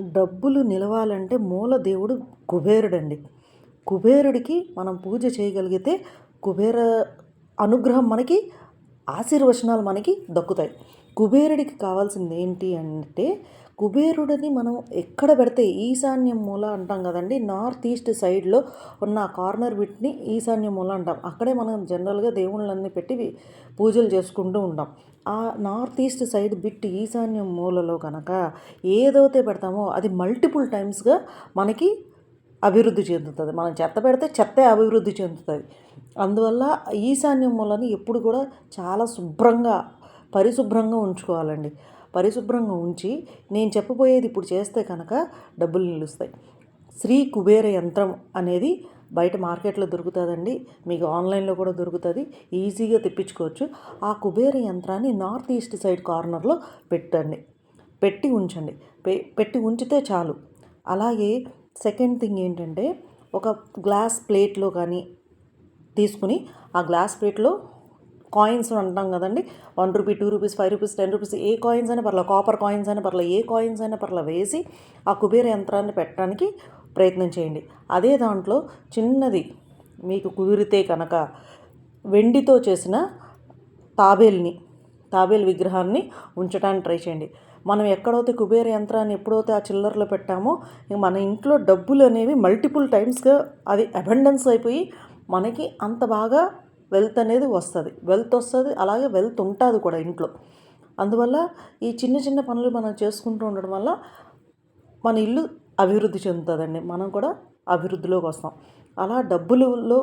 డబ్బులు నిలవాలంటే మూల దేవుడు కుబేరుడండి. కుబేరుడికి మనం పూజ చేయగలిగితే కుబేర అనుగ్రహం మనకి ఆశీర్వచనాలు మనకి దక్కుతాయి. కుబేరుడికి కావాల్సింది ఏంటి అంటే కుబేరుడిని మనం ఎక్కడ పెడితే ఈశాన్యం మూల అంటాం కదండి నార్త్ ఈస్ట్ సైడ్లో ఉన్న కార్నర్ బిట్ని ఈశాన్యం మూల అంటాం. అక్కడే మనం జనరల్గా దేవుళ్ళన్నీ పెట్టి పూజలు చేసుకుంటూ ఉంటాం. ఆ నార్త్ ఈస్ట్ సైడ్ బిట్ ఈశాన్యం మూలలో కనుక ఏదైతే పెడతామో అది మల్టిపుల్ టైమ్స్గా మనకి అభివృద్ధి చెందుతుంది. మనం చెత్త పెడితే చెత్తే అభివృద్ధి చెందుతుంది అందువల్ల ఈశాన్యం మూలని ఎప్పుడు కూడా చాలా శుభ్రంగా పరిశుభ్రంగా ఉంచుకోవాలండి. పరిశుభ్రంగా ఉంచి నేను చెప్పబోయేది ఇప్పుడు చేస్తే కనుక డబ్బులు నిలుస్తాయి. శ్రీ కుబేర యంత్రం అనేది బయట మార్కెట్లో దొరుకుతుందండి. మీకు ఆన్లైన్లో కూడా దొరుకుతుంది. ఈజీగా తెప్పించుకోవచ్చు. ఆ కుబేర యంత్రాన్ని నార్త్ ఈస్ట్ సైడ్ కార్నర్లో పెట్టండి. పెట్టి ఉంచండి. పె- పెట్టి ఉంచితే చాలు. అలాగే సెకండ్ థింగ్ ఏంటంటే ఒక గ్లాస్ ప్లేట్లో కానీ తీసుకుని ఆ గ్లాస్ ప్లేట్లో కాయిన్స్ అంటాం కదండి. One rupee two rupees five rupees ten rupees ఏ కాయిన్స్ అయినా పర్లేదు కాపర్ కాయిన్స్ అయినా పర్లేదు ఏ కాయిన్స్ అయినా పర్లేదు వేసి ఆ కుబేర యంత్రాన్ని పెట్టడానికి ప్రయత్నం చేయండి. అదే దాంట్లో చిన్నది మీకు కుదిరితే కనుక వెండితో చేసిన తాబేల్ని తాబేల్ విగ్రహాన్ని ఉంచడానికి ట్రై చేయండి. మనం ఎక్కడైతే కుబేర యంత్రాన్ని ఎప్పుడైతే ఆ చిల్లరలో పెట్టామో ఇంక మన ఇంట్లో డబ్బులు అనేవి మల్టిపుల్ టైమ్స్గా అది అబెండెన్స్ అయిపోయి మనకి అంత బాగా వెల్త్ అనేది వస్తుంది. వెల్త్ వస్తుంది అలాగే వెల్త్ ఉంటుంది కూడా ఇంట్లో. అందువల్ల ఈ చిన్న చిన్న పనులు మనం చేసుకుంటూ ఉండడం వల్ల మన ఇల్లు అభివృద్ధి చెందుతుందండి. మనం కూడా అభివృద్ధిలోకి వస్తాం. అలా డబ్బులలో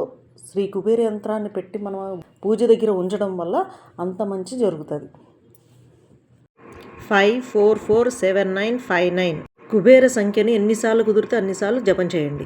శ్రీ కుబేర యంత్రాన్ని పెట్టి మనం పూజ దగ్గర ఉంచడం వల్ల అంత మంచి జరుగుతుంది. Five four four seven nine five nine. Kubera సంఖ్యని ఎన్నిసార్లు కుదిరితే అన్నిసార్లు జపం చేయండి.